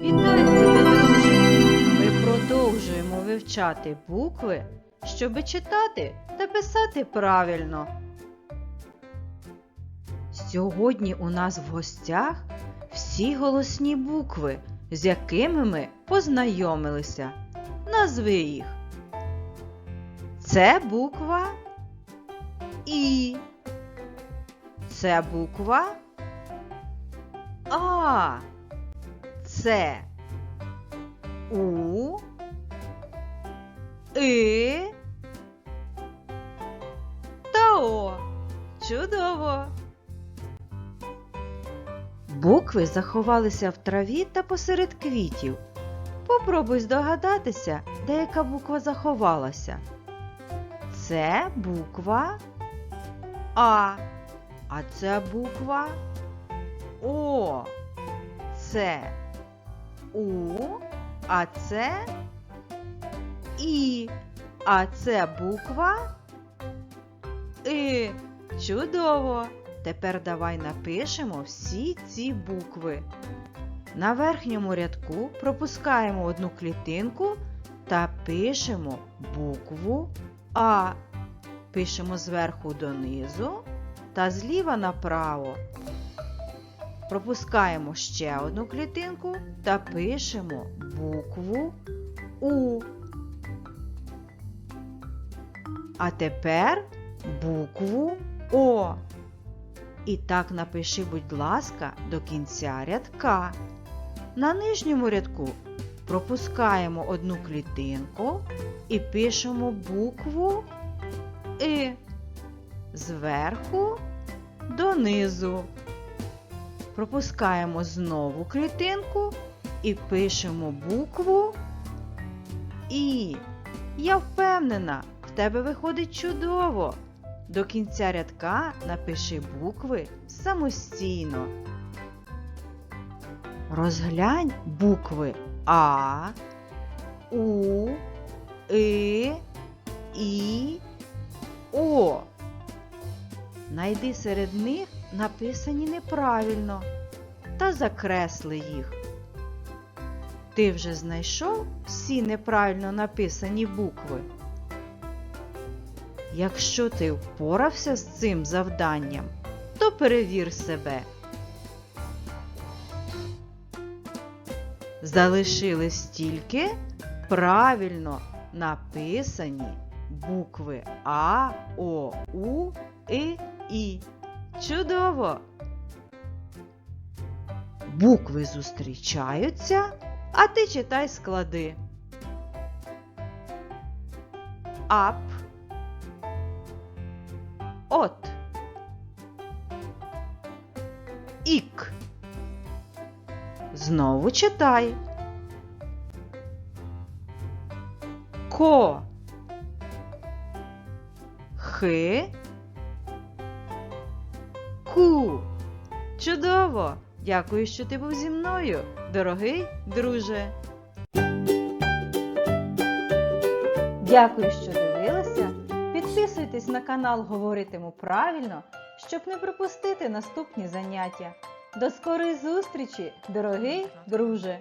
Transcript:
Вітаю тебе, друже! Ми продовжуємо вивчати букви, щоби читати та писати правильно. Сьогодні у нас в гостях всі голосні букви, з якими ми познайомилися. Назви їх. Це буква І. Це буква А. Це У. І. Та О. Чудово! Букви заховалися в траві та посеред квітів. Попробуй здогадатися, де яка буква заховалася. Це буква А. А це буква О. Це У. А це І. А це буква І. Чудово! Тепер давай напишемо всі ці букви. На верхньому рядку пропускаємо одну клітинку та пишемо букву А. Пишемо зверху донизу та зліва направо. Пропускаємо ще одну клітинку та пишемо букву У. А тепер букву О. І так напиши, будь ласка, до кінця рядка. На нижньому рядку пропускаємо одну клітинку і пишемо букву И зверху донизу. Пропускаємо знову клітинку і пишемо букву І. Я впевнена, в тебе виходить чудово. До кінця рядка напиши букви самостійно. Розглянь букви А, У, И, І, О. Найди серед них написані неправильно та закресли їх. Ти вже знайшов всі неправильно написані букви? Якщо ти впорався з цим завданням, то перевір себе. Залишились тільки правильно написані букви А, О, У, І, І. Чудово! Букви зустрічаються, а ти читай склади. Ап. От. Ік. Знову читай. Ко. Хи. Ку. Чудово! Дякую, що ти був зі мною, дорогий друже. Дякую, що дивилися. Підписуйтесь на канал Говоритиму правильно, щоб не пропустити наступні заняття. До скорої зустрічі, дорогий друже!